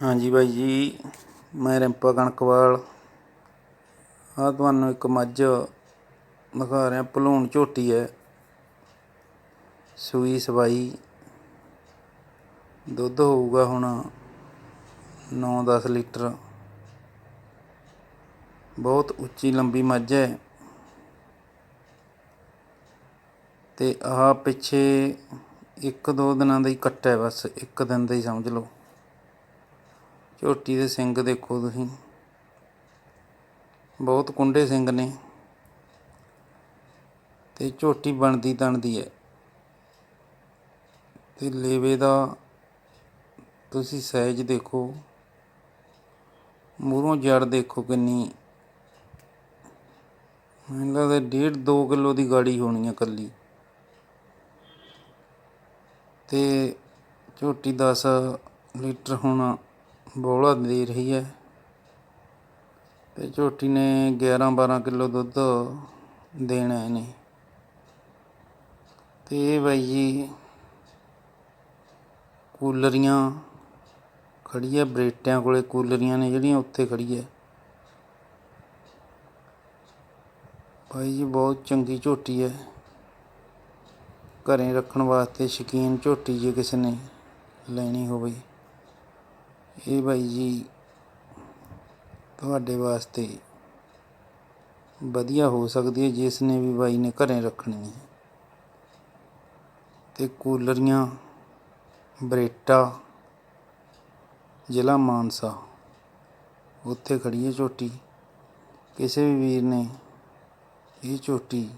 ਹਾਂਜੀ ਬਾਈ ਜੀ, ਮੈਂ ਰਿੰਪਾ ਕਣਕਵਾਲ। ਆ ਤੁਹਾਨੂੰ ਇੱਕ ਮੱਝ ਦਿਖਾ ਰਿਹਾ, ਭਲੂਣ ਝੋਟੀ ਹੈ। ਸੂਈ ਸਵਾਈ। ਦੁੱਧ ਹੋਊਗਾ ਹੁਣ 9-10 ਲੀਟਰ। ਬਹੁਤ ਉੱਚੀ ਲੰਬੀ ਮੱਝ ਹੈ। ਤੇ ਆਹ ਪਿੱਛੇ ਇੱਕ ਦੋ ਦਿਨਾਂ ਦਾ ਹੀ ਕੱਟਾ ਹੈ ਬਸ, ਇੱਕ ਦਿਨ ਦਾ ਹੀ ਸਮਝ ਲਓ। ਝੋਟੀ ਦੇ ਸਿੰਗ ਦੇਖੋ ਤੁਸੀਂ। ਬਹੁਤ ਕੁੰਡੇ ਸਿੰਘ ਨੇ। ਤੇ ਝੋਟੀ ਬਣਦੀ ਤਣਦੀ ਹੈ। ਤੇ ਲੇਵੇ ਦਾ ਤੁਸੀਂ ਸਾਈਜ਼ ਦੇਖੋ। ਮੂਹਰੋਂ ਜੜ ਦੇਖੋ ਕਿੰਨੀ। ਮੈਨੂੰ ਲੱਗਦਾ ਡੇਢ 2 ਕਿਲੋ ਦੀ ਗਾੜੀ ਹੋਣੀ ਹੈ ਕੱਲੀ ਤੇ ਝੋਟੀ 10 ਲੀਟਰ ਹੋਣਾ। ਬੋਲਾ ਦੇ ਰਹੀ ਹੈ ਤੇ ਝੋਟੀ ਨੇ 11 12 ਕਿਲੋ ਦੁੱਧ ਦੇਣਾ ਇਹਨੇ। ਤੇ ਇਹ ਬਾਈ ਜੀ ਕੂਲਰੀਆਂ ਖੜੀ ਹੈ ਬਰੇਟਿਆਂ ਕੋਲੇ ਕੂਲਰੀਆਂ ਨੇ ਜਿਹੜੀਆਂ ਉੱਥੇ ਖੜੀ ਹੈ ਭਾਈ ਜੀ ਬਹੁਤ ਚੰਗੀ ਝੋਟੀ ਹੈ। ਘਰੇ ਰੱਖਣ ਵਾਸਤੇ ਸ਼ਕੀਨ ਝੋਟੀ ਜੇ ਕਿਸੇ ਨੇ ਲੈਣੀ ਹੋਵੇ। ਇਹ ਬਾਈ ਜੀ ਤੁਹਾਡੇ ਵਾਸਤੇ ਵਧੀਆ ਹੋ ਸਕਦੀ ਹੈ, ਜਿਸ ਨੇ ਵੀ ਬਾਈ ਨੇ ਘਰੇ ਰੱਖਣੀ ਹੈ। ਤੇ ਕੂਲਰੀਆਂ, ਬਰੇਟਾ, ਜ਼ਿਲ੍ਹਾ ਮਾਨਸਾ, ਉੱਥੇ ਖੜੀ ਹੈ ਝੋਟੀ। ਕਿਸੇ ਵੀ ਵੀਰ ਨੇ ਇਹ ਝੋਟੀ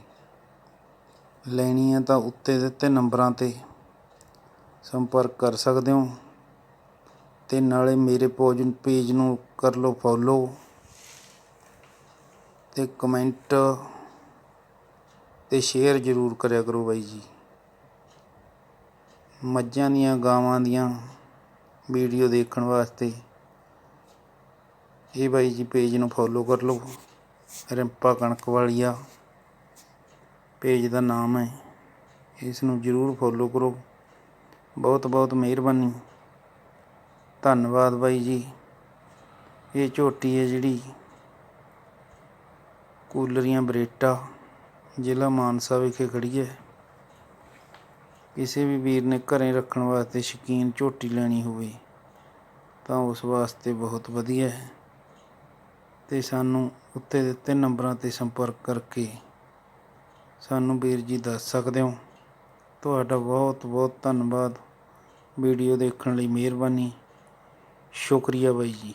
ਲੈਣੀ ਹੈ ਤਾਂ ਉੱਤੇ ਦਿੱਤੇ ਨੰਬਰਾਂ ਤੇ ਸੰਪਰਕ ਕਰ ਸਕਦੇ ਹੋ। ਅਤੇ ਨਾਲੇ ਮੇਰੇ ਪੋਜ ਪੇਜ ਨੂੰ ਕਰ ਲਓ ਫੋਲੋ ਅਤੇ ਕਮੈਂਟ ਅਤੇ ਸ਼ੇਅਰ ਜ਼ਰੂਰ ਕਰਿਆ ਕਰੋ ਬਾਈ ਜੀ। ਮੱਝਾਂ ਦੀਆਂ, ਗਾਵਾਂ ਦੀਆਂ ਵੀਡੀਓ ਦੇਖਣ ਵਾਸਤੇ ਇਹ ਬਾਈ ਜੀ ਪੇਜ ਨੂੰ ਫੋਲੋ ਕਰ ਲਓ। ਰਿੰਪਾ ਕਣਕ ਵਾਲੀਆ ਪੇਜ ਦਾ ਨਾਮ ਹੈ। ਇਸ ਨੂੰ ਜ਼ਰੂਰ ਫੋਲੋ ਕਰੋ। ਬਹੁਤ ਬਹੁਤ ਮਿਹਰਬਾਨੀ। ਧੰਨਵਾਦ ਬਾਈ ਜੀ। ਇਹ ਝੋਟੀ ਹੈ ਜਿਹੜੀ ਕੂਲਰੀਆਂ ਬਰੇਟਾ ਜ਼ਿਲ੍ਹਾ ਮਾਨਸਾ ਵਿਖੇ ਖੜੀ ਹੈ। ਕਿਸੇ ਵੀ ਵੀਰ ਨੇ ਘਰੇ ਰੱਖਣ ਵਾਸਤੇ ਸ਼ਕੀਨ ਝੋਟੀ ਲੈਣੀ ਹੋਵੇ ਤਾਂ ਉਸ ਵਾਸਤੇ ਬਹੁਤ ਵਧੀਆ ਹੈ। ਤੇ ਸਾਨੂੰ ਉੱਤੇ ਦਿੱਤੇ ਨੰਬਰਾਂ ਤੇ ਸੰਪਰਕ ਕਰਕੇ ਸਾਨੂੰ ਵੀਰ ਜੀ ਦੱਸ ਸਕਦੇ ਹੋ। ਤੁਹਾਡਾ ਬਹੁਤ ਬਹੁਤ ਧੰਨਵਾਦ। ਵੀਡੀਓ ਦੇਖਣ ਲਈ ਮਿਹਰਬਾਨੀ। ਸ਼ੁਕਰੀਆ ਬਾਈ ਜੀ।